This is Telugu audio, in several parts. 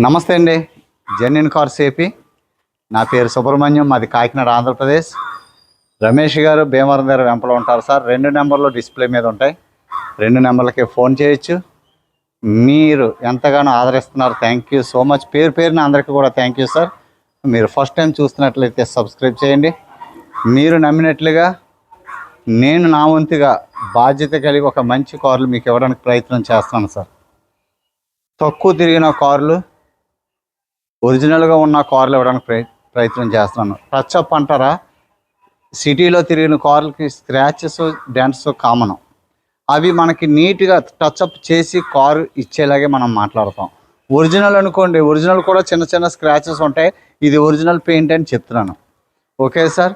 నమస్తే అండి. Genuine cars AP. నా పేరు సుబ్రహ్మణ్యం మాది కాకినాడ ఆంధ్రప్రదేశ్. రమేష్ గారు భీమవరం దగ్గర వెంపలో ఉంటారు సార్. రెండు నెంబర్లు డిస్ప్లే మీద ఉంటాయి. రెండు నెంబర్లకి ఫోన్ చేయొచ్చు. మీరు ఎంతగానో ఆదరిస్తున్నారు. Thank you so much. పేరు పేరున అందరికీ కూడా థ్యాంక్ యూ సార్. మీరు ఫస్ట్ టైం చూస్తున్నట్లయితే సబ్స్క్రైబ్ చేయండి. మీరు నమ్మినట్లుగా నేను నా వంతుగా బాధ్యత కలిగి ఒక మంచి కార్లు మీకు ఇవ్వడానికి ప్రయత్నం చేస్తాను సార్. తక్కువ తిరిగిన కార్లు ఒరిజినల్గా ఉన్న కార్లు ఇవ్వడానికి ప్రయ ప్రయత్నం చేస్తున్నాను. టచ్ అప్ అంటారా సిటీలో తిరిగిన కార్లకి స్క్రాచెస్ డెంట్స్ కామన్ అవి మనకి నీట్గా టచ్ అప్ చేసి కారు ఇచ్చేలాగే మనం మాట్లాడతాం. ఒరిజినల్ అనుకోండి ఒరిజినల్ కూడా చిన్న చిన్న స్క్రాచెస్ ఉంటాయి. ఇది ఒరిజినల్ పెయింట్ అని చెప్తున్నాను. Okay sir?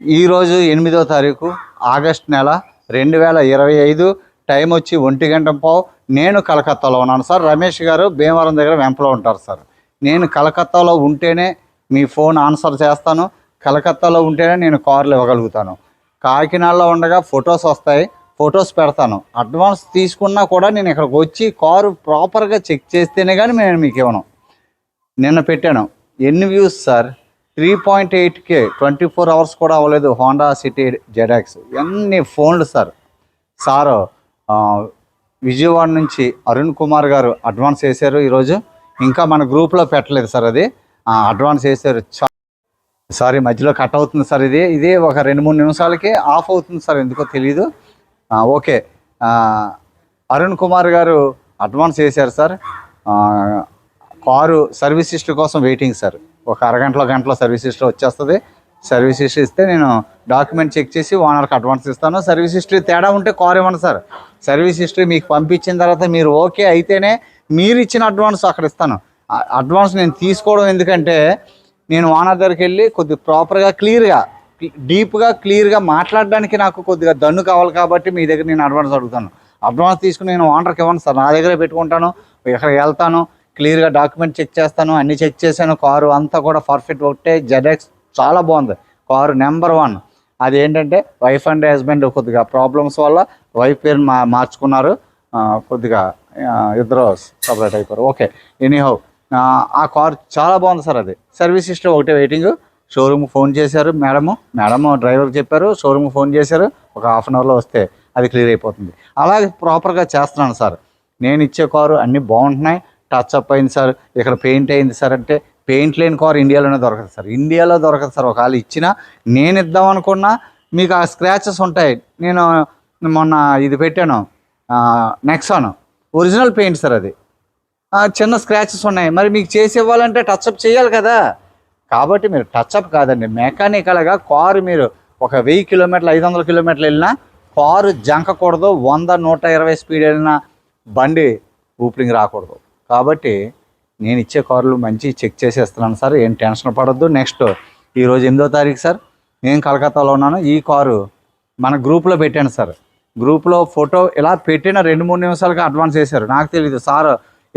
ఈరోజు ఎనిమిదో తారీఖు ఆగస్ట్ నెల రెండు వేల ఇరవై ఐదు టైం వచ్చి ఒంటి గంట పావు. నేను కలకత్తాలో ఉన్నాను సార్. రమేష్ గారు భీమవరం దగ్గర వెంపలో ఉంటారు సార్. నేను కలకత్తాలో ఉంటేనే మీ ఫోన్ ఆన్సర్ చేస్తాను. కలకత్తాలో ఉంటేనే నేను కార్లు ఇవ్వగలుగుతాను. కాకినాడలో ఉండగా ఫొటోస్ వస్తాయి. ఫొటోస్ పెడతాను. అడ్వాన్స్ తీసుకున్నా కూడా నేను ఇక్కడికి వచ్చి కారు ప్రాపర్గా చెక్ చేస్తేనే కానీ నేను మీకు ఇవ్వను. నిన్న పెట్టాను. ఎన్ని views sir? Three point eight K. Twenty four hours కూడా అవ్వలేదు హోండా సిటీ జెడాక్స్. ఎన్ని ఫోన్లు సార్? సార్ విజయవాడ నుంచి అరుణ్ కుమార్ గారు అడ్వాన్స్ వేశారు ఈరోజు. ఇంకా మన గ్రూప్లో పెట్టలేదు సార్ అది. అడ్వాన్స్ వేసారు సారీ మధ్యలో కట్ అవుతుంది సార్ ఇది. ఇది ఒక రెండు మూడు నిమిషాలకి ఆఫ్ అవుతుంది సార్ ఎందుకో తెలియదు ఓకే. అరుణ్ కుమార్ గారు అడ్వాన్స్ వేశారు సార్. కారు సర్వీస్ హిస్టరీ కోసం వెయిటింగ్ సార్. ఒక అరగంటలో గంటలో సర్వీస్ హిస్టరీ వచ్చేస్తుంది. సర్వీస్ హిస్టరీ ఇస్తే నేను డాక్యుమెంట్ చెక్ చేసి ఓనర్కి అడ్వాన్స్ ఇస్తాను. సర్వీస్ హిస్టరీ తేడా ఉంటే కార్ ఇవ్వండి సార్. సర్వీస్ హిస్టరీ మీకు పంపించిన తర్వాత మీరు ఓకే అయితేనే మీరు ఇచ్చిన అడ్వాన్స్ అక్కడ ఇస్తాను. అడ్వాన్స్ నేను తీసుకోవడం ఎందుకంటే నేను ఓనర్ దగ్గరికి వెళ్ళి కొద్దిగా ప్రాపర్గా క్లియర్గా డీప్గా క్లియర్గా మాట్లాడడానికి నాకు కొద్దిగా దన్ను కావాలి కాబట్టి మీ దగ్గర నేను అడ్వాన్స్ అడుగుతాను. అడ్వాన్స్ తీసుకుని నేను ఓనర్కి ఇవ్వను సార్. నా దగ్గరే పెట్టుకుంటాను ఇక్కడికి వెళ్తాను క్లియర్గా డాక్యుమెంట్ చెక్ చేస్తాను అన్ని చెక్ చేశాను. కారు అంతా కూడా పర్ఫెక్ట్ ఒకటే. జెడెక్స్ చాలా బాగుంది. కారు నెంబర్ వన్ అది ఏంటంటే వైఫ్ అండ్ హస్బెండ్ కొద్దిగా ప్రాబ్లమ్స్ వల్ల వైఫ్ పేరు మా మార్చుకున్నారు. కొద్దిగా ఇద్దరు సపరేట్ అయిపోయారు ఓకే ఎనీహౌ ఆ కార్ చాలా బాగుంది సార్ అది. సర్వీస్ హిస్టరీ ఒకటే వెయిటింగ్ షోరూమ్ ఫోన్ చేశారు మేడము మేడము డ్రైవర్కి చెప్పారు షోరూమ్ ఫోన్ చేశారు. ఒక హాఫ్ అన్ అవర్లో వస్తే అది క్లియర్ అయిపోతుంది. అలాగే ప్రాపర్గా చేస్తున్నాను సార్. నేను ఇచ్చే కారు అన్నీ బాగుంటున్నాయి. టచ్ అప్ అయింది సార్. ఇక్కడ పెయింట్ అయింది సార్. అంటే పెయింట్ లేని కార్ ఇండియాలోనే దొరకదు సార్. ఇండియాలో దొరకదు సార్. ఒకవేళ ఇచ్చినా నేను ఇద్దాం అనుకున్నా మీకు ఆ స్క్రాచెస్ ఉంటాయి. నేను మొన్న ఇది పెట్టాను. నెక్సాను ఒరిజినల్ పెయింట్ సార్ అది. చిన్న స్క్రాచెస్ ఉన్నాయి. మరి మీకు చేసి ఇవ్వాలంటే టచ్అప్ చేయాలి కదా. కాబట్టి మీరు టచ్అప్ కాదండి. మెకానికల్గా కారు మీరు ఒక వెయ్యి కిలోమీటర్లు ఐదు వందల కిలోమీటర్లు వెళ్ళినా కారు జంకకూడదు. వంద నూట ఇరవై స్పీడ్ వెళ్ళినా బండి ఊపిరింగ్ రాకూడదు. కాబట్టి నేను ఇచ్చే కార్లు మంచి చెక్ చేసేస్తున్నాను సార్. ఏం టెన్షన్ పడద్దు. నెక్స్ట్ ఈరోజు ఎనిమిదో తారీఖు సార్. నేను కలకత్తాలో ఉన్నాను. ఈ కారు మన గ్రూప్లో పెట్టాను సార్. గ్రూప్లో ఫోటో ఇలా పెట్టిన రెండు మూడు నిమిషాలకి అడ్వాన్స్ చేశారు. నాకు తెలియదు సార్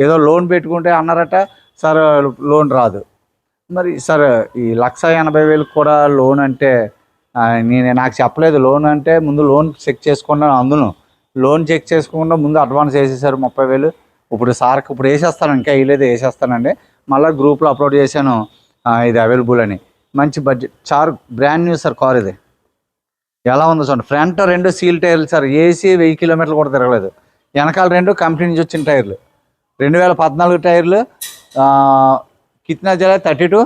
ఏదో లోన్ పెట్టుకుంటే అన్నారట సార్ లోన్ రాదు. మరి సార్ ఈ లక్ష ఎనభై వేలకు కూడా లోన్ అంటే నేను నాకు చెప్పలేదు. లోన్ అంటే ముందు లోన్ చెక్ చేసుకున్నాను అందును. లోన్ చెక్ చేసుకుండా ముందు అడ్వాన్స్ వేసేసారు ముప్పై వేలు. ఇప్పుడు సార్కి ఇప్పుడు వేసేస్తాను ఇంకా వేయలేదు వేసేస్తానండి. మళ్ళీ గ్రూప్లో అప్లోడ్ చేశాను ఇది అవైలబుల్ అని. మంచి బడ్జెట్. చార్ బ్రాండ్ న్యూ సార్ కార్ ఇది. ఎలా ఉందో చూడండి. ఫ్రంట్ రెండు సీల్ టైర్లు సార్. ఏసీ వెయ్యి కిలోమీటర్లు కూడా తిరగలేదు. వెనకాల రెండు కంపెనీ నుంచి వచ్చిన టైర్లు. రెండు వేల పద్నాలుగు టైర్లు కిత్నా జిల్లా థర్టీ టూ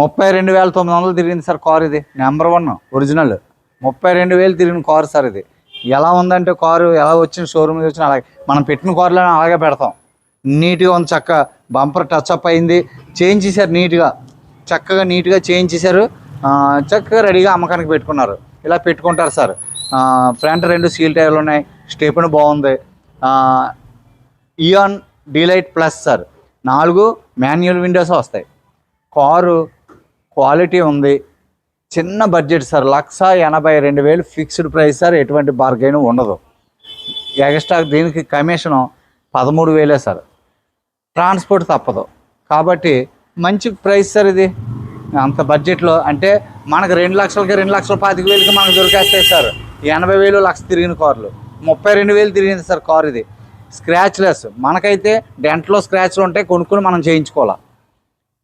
ముప్పై రెండు వేల తొమ్మిది వందలు తిరిగింది సార్ కార్ ఇది. నెంబర్ వన్ ఒరిజినల్ ముప్పై రెండు వేలు తిరిగిన కారు సార్ ఇది. ఎలా ఉందంటే కారు ఎలా వచ్చిన షోరూమ్ వచ్చిన అలాగే మనం పెట్టిన కార్లో అలాగే పెడతాం. నీట్గా ఉంది చక్కగా. బంపర్ టచ్ అప్ అయింది. చేంజ్ చేశారు నీట్గా చక్కగా నీట్గా చేంజ్ చేశారు. చక్కగా రెడీగా అమ్మకానికి పెట్టుకున్నారు. ఇలా పెట్టుకుంటారు సార్. ఫ్రంట్ రెండు సీల్ టైర్లు ఉన్నాయి. స్టెప్ను బాగుంది. Eon delight plus sir. నాలుగు మాన్యువల్ విండోస్ వస్తాయి. కారు క్వాలిటీ ఉంది. చిన్న బడ్జెట్ సార్. లక్ష ఎనభై రెండు వేలు ఫిక్స్డ్ ప్రైస్ సార్. ఎటువంటి బార్గెన్ ఉండదు. ఎక్స్ట్రా దీనికి కమిషను పదమూడు వేలే సార్. ట్రాన్స్పోర్ట్ తప్పదు. కాబట్టి మంచి ప్రైస్ సార్ ఇది. అంత బడ్జెట్లో అంటే మనకు రెండు లక్షలకి రెండు లక్షల పాతిక వేలకి మనకు దొరికేస్తాయి సార్. ఎనభై వేలు లక్ష తిరిగిన కార్లు. ముప్పై రెండు వేలు తిరిగింది సార్ కార్ ఇది. స్క్రాచ్లెస్ మనకైతే డెంట్లో స్క్రాచ్లు ఉంటాయి కొనుక్కుని మనం చేయించుకోవాలి.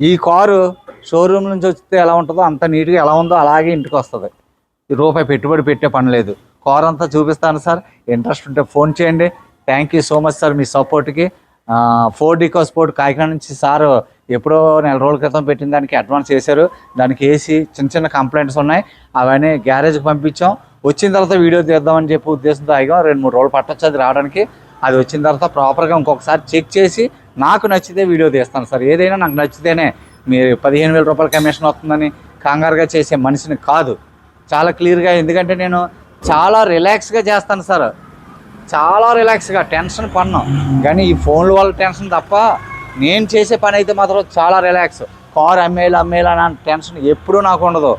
ఈ కారు షోరూమ్ నుంచి వస్తే ఎలా ఉంటుందో అంత నీట్గా ఎలా ఉందో అలాగే ఇంటికి వస్తుంది. రూపాయి పెట్టుబడి పెట్టే పని లేదు. కార్ అంతా చూపిస్తాను సార్. ఇంట్రెస్ట్ ఉంటే ఫోన్ చేయండి. Thank you so much sir మీ సపోర్ట్కి ఫోర్ డీకో స్పోర్ట్ కాకినాడ నుంచి సార్ ఎప్పుడో నెల రోజుల క్రితం పెట్టిన దానికి అడ్వాన్స్ చేశారు. దానికి వేసి చిన్న చిన్న కంప్లైంట్స్ ఉన్నాయి. అవన్నీ గ్యారేజ్కి పంపించాం. వచ్చిన తర్వాత వీడియో తీద్దామని చెప్పి ఉద్దేశంతో ఆగాం. రెండు మూడు రోజులు పట్టొచ్చు అది రావడానికి. అది వచ్చిన తర్వాత ప్రాపర్గా ఇంకొకసారి చెక్ చేసి నాకు నచ్చితే వీడియో తీస్తాను సార్. ఏదైనా నాకు నచ్చితేనే మీరు పదిహేను వేల రూపాయల కమిషన్ వస్తుందని కంగారుగా చేసే మనిషిని కాదు. చాలా క్లియర్గా ఎందుకంటే నేను చాలా రిలాక్స్గా చేస్తాను సార్. చాలా రిలాక్స్గా టెన్షన్ పన్నాం. కానీ ఈ ఫోన్ల వల్ల టెన్షన్ తప్ప నేను చేసే పని అయితే మాత్రం చాలా రిలాక్స్ కార్ అమ్మేయాలి అమ్మేయాలి అని టెన్షన్ ఎప్పుడూ నాకు ఉండదు.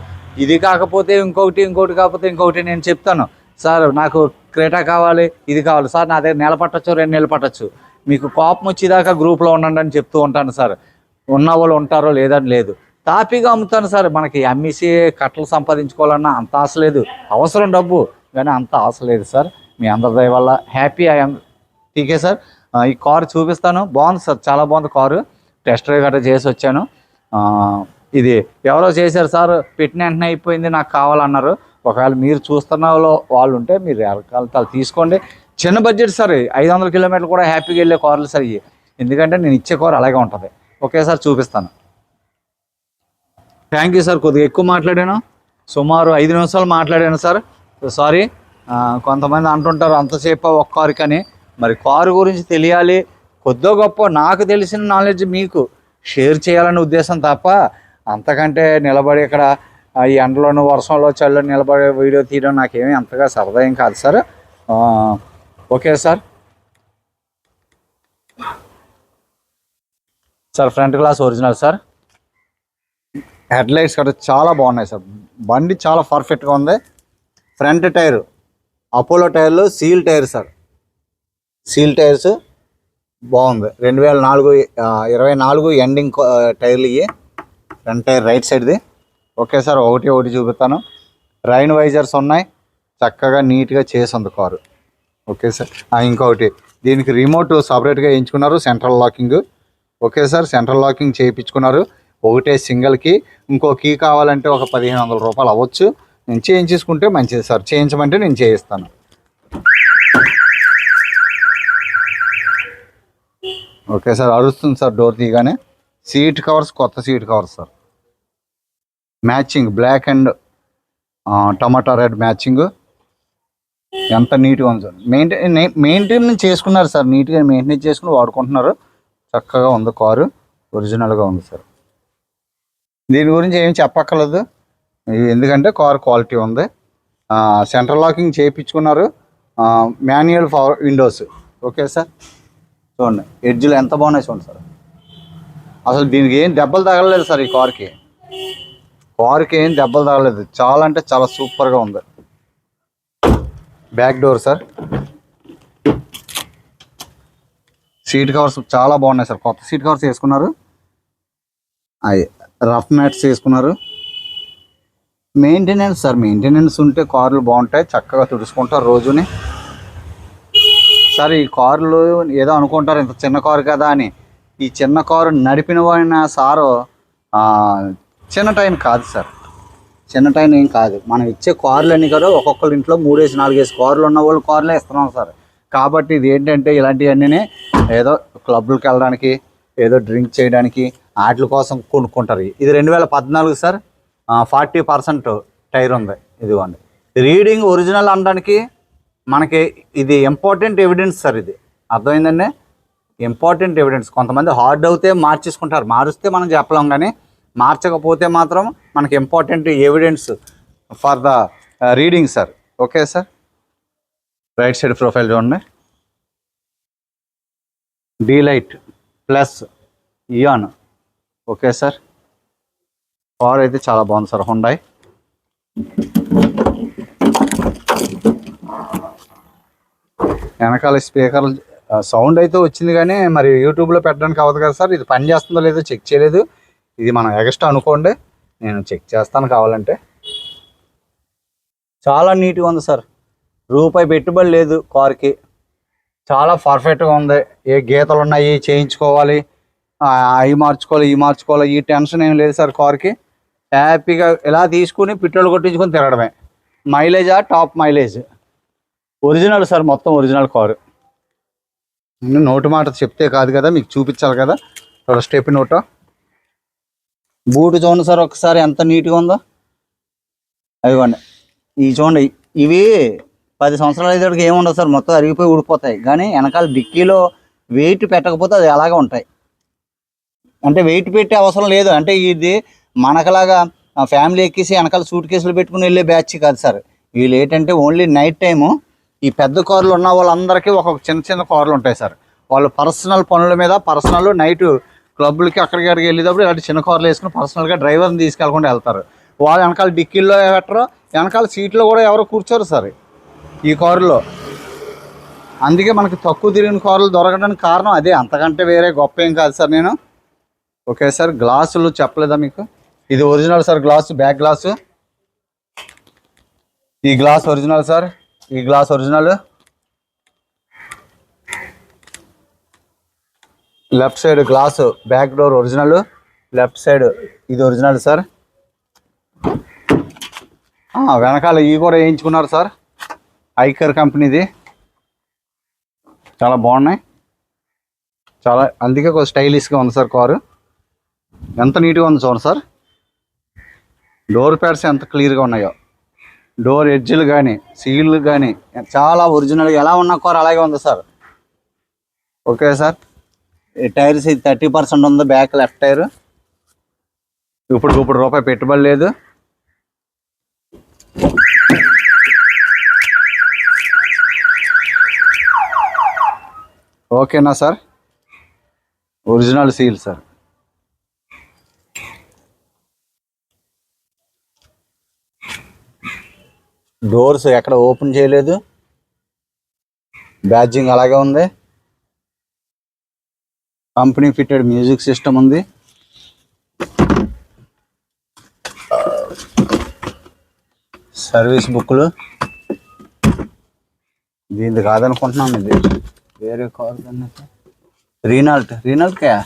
ఇది కాకపోతే ఇంకొకటి ఇంకొకటి కాకపోతే ఇంకొకటి నేను చెప్తాను. సార్ నాకు క్రేటా కావాలి ఇది కావాలి. సార్ నా దగ్గర నెల పట్టచ్చు రెండు నెలలు పట్టచ్చు. మీకు కోపం వచ్చేదాకా గ్రూప్లో ఉండండి అని చెప్తూ ఉంటాను సార్. ఉన్న వాళ్ళు ఉంటారో లేదని లేదు. తాపీగా అమ్ముతాను సార్. మనకి అమ్మేసి కట్టలు సంపాదించుకోవాలన్నా అంత ఆశ లేదు. అవసరం డబ్బు కానీ అంత ఆశ లేదు సార్. మీ అందరి దయ వల్ల హ్యాపీ ఐఎమ్ టీకే సార్. ఈ కారు చూపిస్తాను. బాగుంది సార్ చాలా బాగుంది కారు. టెస్ట్ డ్రైవ్ గట్రా చేసి వచ్చాను. ఇది ఎవరో చేశారు సార్ పెట్టిన వెంటనే అయిపోయింది నాకు కావాలన్నారు. ఒకవేళ మీరు చూస్తున్న వాళ్ళు వాళ్ళు ఉంటే మీరు ఎవరికాలు తీసుకోండి. చిన్న బడ్జెట్ సార్ ఐదు వందల కిలోమీటర్లు కూడా హ్యాపీగా వెళ్ళే కార్లు సార్ ఇవి. ఎందుకంటే నేను ఇచ్చే కారు అలాగే ఉంటుంది. ఓకే సార్ చూపిస్తాను. థ్యాంక్ యూ సార్ కొద్దిగా ఎక్కువ మాట్లాడాను. సుమారు ఐదు నిమిషాలు మాట్లాడాను సార్. సారీ కొంతమంది అంటుంటారు అంతసేపు ఒక కారు కానీ. మరి కారు గురించి తెలియాలి. కొద్దో గొప్ప నాకు తెలిసిన నాలెడ్జ్ మీకు షేర్ చేయాలనే ఉద్దేశం తప్ప అంతకంటే నిలబడి ఇక్కడ ఈ ఎండలోను వర్షంలో చల్లో నిలబడే వీడియో తీయడం నాకేమీ అంతగా సరదా ఏం కాదు sir. Okay sir. Sir front glass original sir. Headlights కట్ట కూడా చాలా బాగున్నాయి సార్. బండి చాలా పర్ఫెక్ట్గా ఉంది. ఫ్రంట్ టైర్ అపోలో టైర్లు seal tyre sir. Seal tyres బాగుంది. రెండు వేల నాలుగు ఇరవై నాలుగు ఎండింగ్ టైర్లు ఇవి ఫ్రంట్ టైర్ రైట్ సైడ్ది ఒకేసారి సార్ ఒకటి ఒకటి చూపిస్తాను. రైన్ వైజర్స్ ఉన్నాయి. చక్కగా నీట్గా చేసి ఉంది కారు. Okay sir. ఇంకొకటి. దీనికి రిమోట్ సపరేట్గా వేయించుకున్నారు central locking okay sir central locking చేయించుకున్నారు. ఒకటే సింగిల్కి ఇంకో కీ కావాలంటే ఒక పదిహేను వందల రూపాయలు అవ్వచ్చు. నేను చేయించేసుకుంటే మంచిది సార్. చేయించమంటే నేను చేయిస్తాను. ఓకే సార్ అరుస్తుంది సార్ డోర్ తీయగానే. సీట్ కవర్స్ కొత్త seat covers sir. Matching black and tomato red matching. ఎంత నీట్గా ఉంది సార్. మెయింటైన్ మెయింటైన్ చేసుకున్నారు సార్. నీట్గా మెయింటైన్ చేసుకుని వాడుకుంటున్నారు. చక్కగా ఉంది కారు. ఒరిజినల్గా ఉంది సార్. దీని గురించి ఏం చెప్పక్కర్లేదు. ఎందుకంటే కార్ క్వాలిటీ ఉంది. సెంట్రల్ లాకింగ్ చేయించుకున్నారు. Manual power windows. Okay sir. చూడండి ఎడ్జ్లు ఎంత బాగున్నాయి చూడండి సార్. అసలు దీనికి ఏం దెబ్బలు తగలలేదు సార్ ఈ కార్కి. కార్కి ఏం దెబ్బలు తగలేదు చాలా అంటే చాలా సూపర్గా ఉంది. Back door sir. Seat covers చాలా బాగున్నాయి సార్. కొత్త సీట్ కవర్స్ వేసుకున్నారు. అవి రఫ్ మ్యాట్స్ వేసుకున్నారు. మెయింటెనెన్స్ సార్ మెయింటెనెన్స్ ఉంటే కార్లు బాగుంటాయి. చక్కగా తుడుచుకుంటారు రోజుని. సార్ ఈ కార్లు ఏదో అనుకుంటారు ఇంత చిన్న కారు కదా అని. ఈ చిన్న కారు నడిపిన వాడిన సారు చిన్న టైం కాదు సార్. చిన్న టైం ఏం కాదు. మనం ఇచ్చే కార్లు అన్ని కదా ఒక్కొక్కరి ఇంట్లో మూడేసి నాలుగేసి కార్లు ఉన్న వాళ్ళు కార్లే ఇస్తున్నాం సార్. కాబట్టి ఇది ఏంటంటే ఇలాంటివన్నీ ఏదో క్లబ్లకు వెళ్ళడానికి ఏదో డ్రింక్ చేయడానికి వాటి కోసం కొనుక్కుంటారు. ఇది రెండు వేల పద్నాలుగు సార్. ఫార్టీ పర్సెంట్ టైర్ ఉంది. ఇదిగోండి. రీడింగ్ ఒరిజినల్ అనడానికి మనకి ఇది ఇంపార్టెంట్ ఎవిడెన్స్ సార్ ఇది. అర్థమైందండి? ఇంపార్టెంట్ ఎవిడెన్స్ కొంతమంది హార్డ్ అవుతే మార్చేసుకుంటారు. మారుస్తే మనం చెప్పలేం కానీ మార్చకపోతే మాత్రం మనకి important evidence for the reading sir okay sir right side profile చూడండి. Delight plus Eon okay sir car అయితే చాలా బాగుంది సార్ హుండాయ్ వెనకాల స్పీకర్ సౌండ్ అయితే వచ్చింది కానీ మరి యూట్యూబ్లో పెట్టడానికి అవ్వదు కదా సార్. ఇది పని చేస్తుందో లేదో చెక్ చేయలేదు. ఇది మనం ఎగస్ట్రా అనుకోండి నేను చెక్ చేస్తాను కావాలంటే. చాలా నీట్గా ఉంది సార్. రూపాయి పెట్టుబడి లేదు కార్కి. చాలా పర్ఫెక్ట్గా ఉంది. ఏ గీతలు ఉన్నాయి చేయించుకోవాలి అవి మార్చుకోవాలి ఈ మార్చుకోవాలి ఈ టెన్షన్ ఏం లేదు సార్ కార్కి. హ్యాపీగా ఇలా తీసుకుని పెట్రోల్ కొట్టించుకొని తిరగడమే. మైలేజా? Top mileage. ఒరిజినల్ సార్ మొత్తం ఒరిజినల్ కారు. నోటు మాట చెప్తే కాదు కదా మీకు చూపించాలి కదా. ఒక స్టెప్ నోటు? బూట్ చూడండి సార్ ఒకసారి ఎంత నీట్గా ఉందో. అదిగోండి. ఇవి చూడండి ఇవి పది సంవత్సరాలు అయ్యేటికి ఏముండదు సార్ మొత్తం అరిగిపోయి ఊడిపోతాయి. కానీ వెనకాల డిక్కీలో వెయిట్ పెట్టకపోతే అది అలాగే ఉంటాయి. అంటే వెయిట్ పెట్టే అవసరం లేదు. అంటే ఇది మనకలాగా ఫ్యామిలీ ఎక్కేసి వెనకాల సూట్ కేసులు పెట్టుకుని వెళ్ళే బ్యాచ్ కాదు సార్. వీళ్ళు ఏంటంటే ఓన్లీ నైట్ టైము ఈ పెద్ద కార్లు ఉన్న వాళ్ళందరికీ ఒక్కొక్క చిన్న చిన్న కార్లు ఉంటాయి సార్. వాళ్ళు పర్సనల్ పనుల మీద పర్సనల్ నైట్ క్లబ్లకి అక్కడికి అక్కడికి వెళ్ళేటప్పుడు ఇలాంటి చిన్న కార్లు వేసుకుని పర్సనల్గా డ్రైవర్ని తీసుకెళ్ళకుండా వెళ్తారు. వాళ్ళు వెనకాల డిక్కీల్లో పెట్టరు వెనకాల సీట్లో కూడా ఎవరు కూర్చోరు సార్ ఈ కారులో. అందుకే మనకి తక్కువ తిరిగిన కార్లు దొరకడానికి కారణం అదే. అంతకంటే వేరే గొప్ప ఏం కాదు సార్ నేను. ఓకే సార్ గ్లాసులు చెప్పలేదా మీకు? ఇది original sir glass back glass. ఈ గ్లాస్ ఒరిజినల్ సార్. ఈ glass original? Left side glass back door original left side ఇది ఒరిజినల్ సార్. వెనకాల ఇవి కూడా వేయించుకున్నారు సార్. ఐకర్ కంపెనీది. చాలా బాగున్నాయి. చాలా అందుకే కొంచెం స్టైలిష్గా ఉంది సార్ కారు. ఎంత నీట్గా ఉంది చూడండి సార్. డోర్ ప్యాడ్స్ ఎంత క్లియర్గా ఉన్నాయో. డోర్ ఎడ్జ్లు కానీ సీళ్ళు కానీ చాలా ఒరిజినల్గా ఎలా ఉన్న కూర అలాగే ఉంది సార్. Okay sir. ఈ టైర్స్ ఇది థర్టీ పర్సెంట్ ఉంది బ్యాక్ లెఫ్ట్ టైర్. ఇప్పుడు ఇప్పుడు రూపాయి పెట్టుబడి లేదు. ఓకేనా sir? Original seal sir. Doors ఎక్కడ ఓపెన్ చేయలేదు. బ్యాడ్జింగ్ అలాగే ఉంది. కంపెనీ ఫిట్టెడ్ మ్యూజిక్ సిస్టమ్ ఉంది. సర్వీస్ బుక్లు దీనిది కాదనుకుంటున్నాను ఇది. వేరే కార్ రీనాల్ట్. రీనాల్ట్ క్యా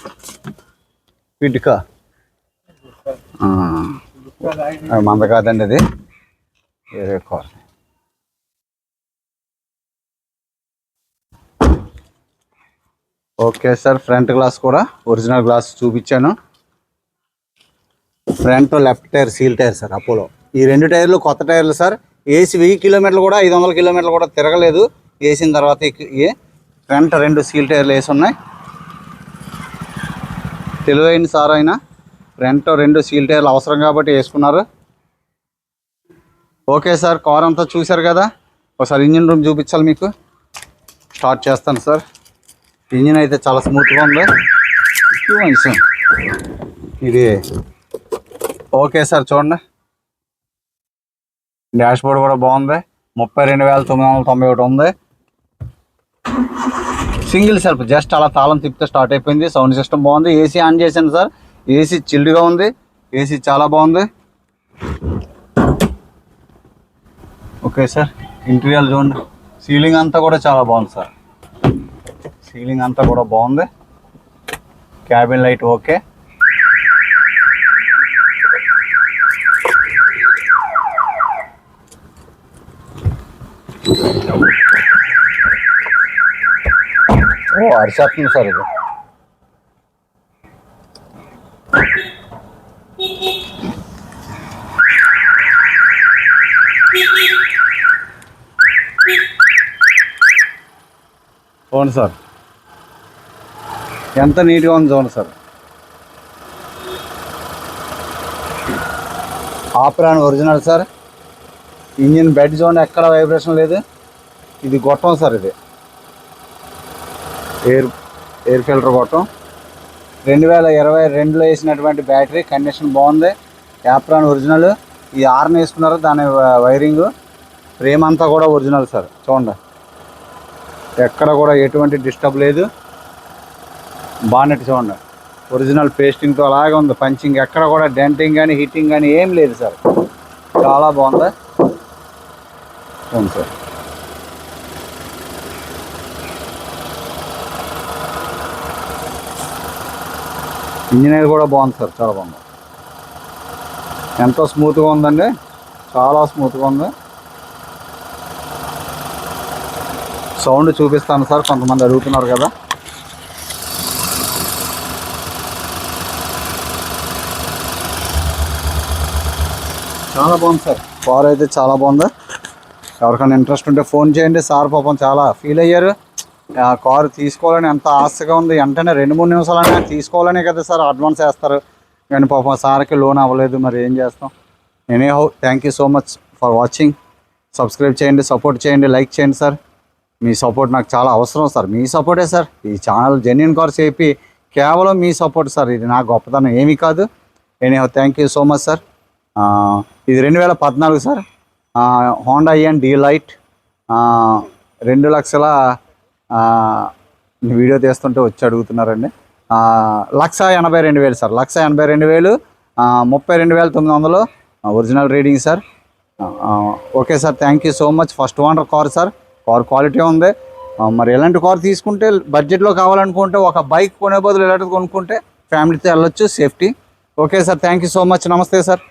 ఫిట్కా మంద కాదండి అది వేరే car okay sir front glass కూడా ఒరిజినల్ గ్లాస్ చూపించాను. Front left tyre seal tyre sir Apollo ఈ రెండు టైర్లు కొత్త టైర్లు సార్ ఏసీ వెయ్యి కిలోమీటర్లు కూడా ఐదు వందల కిలోమీటర్లు కూడా తిరగలేదు. వేసిన తర్వాత ఏ ఫ్రంట్ రెండు సీల్ టైర్లు వేసి ఉన్నాయి. తెలివైన సార్ అయినా ఫ్రంట్ రెండు సీల్ టైర్లు అవసరం కాబట్టి వేసుకున్నారు. ఓకే సార్ కార్ అంతా చూశారు కదా? ఒకసారి ఇంజిన్ రూమ్ చూపించాలి మీకు. స్టార్ట్ చేస్తాను సార్. ఇంజిన్ అయితే చాలా స్మూత్గా ఉంది. ఎక్కువ ఇది ఓకే సార్ చూడండి. డాష్ బోర్డ్ కూడా బాగుంది. ముప్పై రెండు వేల తొమ్మిది వందల తొంభై ఒకటి ఉంది. సింగిల్ సెల్ఫ్ జస్ట్ అలా తాళం తిప్పితే స్టార్ట్ అయిపోయింది. సౌండ్ సిస్టమ్ బాగుంది. ఏసీ ఆన్ చేశాను సార్. ఏసీ చిల్డ్గా ఉంది. ఏసీ చాలా బాగుంది. ఓకే సార్ ఇంటీరియర్ చూడండి సీలింగ్ అంతా కూడా చాలా బాగుంది సార్ సీలింగ్ అంతా కూడా బాగుంది క్యాబిన్ లైట్ ఓకే ఓ అరిచేస్తుంది సార్ ఇది చూడండి సార్. ఎంత నీట్గా ఉంది చూడండి sir. Apron original sir. Engine bed చూడండి ఎక్కడ వైబ్రేషన్ లేదు. ఇది గొట్టం సార్ ఇది. ఎయిర్ ఎయిర్ ఫిల్టర్ గొట్టం. రెండు వేల ఇరవై రెండులో వేసినటువంటి బ్యాటరీ కండిషన్ బాగుంది. Apron original. ఈ ఆర్న్ వేసుకున్నారు దాని వైరింగ్. ఫ్రేమ్ అంతా కూడా ఒరిజినల్ సార్. చూడండి. ఎక్కడ కూడా ఎటువంటి డిస్టర్బ్ లేదు. బానెట్ చూడండి ఒరిజినల్ పేస్టింగ్తో అలాగే ఉంది. పంచింగ్ ఎక్కడ కూడా డెంటింగ్ కానీ హిట్టింగ్ కానీ ఏం లేదు సార్. చాలా బాగుందా. అవును సార్. ఇంజనీర్ కూడా బాగుంది సార్. చాలా బాగుంది. ఎంతో స్మూత్గా ఉందండి? చాలా స్మూత్గా ఉంది. సౌండ్ చూపిస్తాను సార్ కొంతమంది అడుగుతున్నారు కదా. చాలా బాగుంది సార్ కార్ అయితే చాలా బాగుంది. ఎవరికైనా ఇంట్రెస్ట్ ఉంటే ఫోన్ చేయండి సార్ పాపం చాలా ఫీల్ అయ్యారు. ఆ కారు తీసుకోవాలని ఎంత ఆశగా ఉంది వెంటనే రెండు మూడు నిమిషాలనే తీసుకోవాలనే కదా సార్ అడ్వాన్స్ వేస్తారు. కానీ పాపం సార్కి లోన్ అవ్వలేదు మరి ఏం చేస్తాం? నేనే how thank you so much for watching subscribe చేయండి సపోర్ట్ చేయండి లైక్ చేయండి సార్. మీ సపోర్ట్ నాకు చాలా అవసరం సార్. మీ సపోర్టే సార్. ఈ ఛానల్ జెన్యున్ కార్ చెప్పి కేవలం మీ సపోర్ట్ సార్. ఇది నా గొప్పతనం ఏమీ కాదు. Any thank you so much sir ఇది రెండు వేల పద్నాలుగు sir. Honda and delight రెండు లక్షల వీడియో తీస్తుంటే వచ్చి అడుగుతున్నారండి. లక్ష ఎనభై రెండు వేలు సార్. లక్ష ఎనభై రెండు వేలు ముప్పై రెండు వేల తొమ్మిది వందలు. Original reading sir. Okay sir. Thank you so much first owner car sir. Car quality ఉంది. మరి ఎలాంటి కార్ తీసుకుంటే బడ్జెట్లో కావాలనుకుంటే ఒక బైక్ కొనే బదులు ఇలాంటిది కొనుక్కుంటే ఫ్యామిలీతో వెళ్ళొచ్చు safety. Okay sir thank you so much. నమస్తే సార్.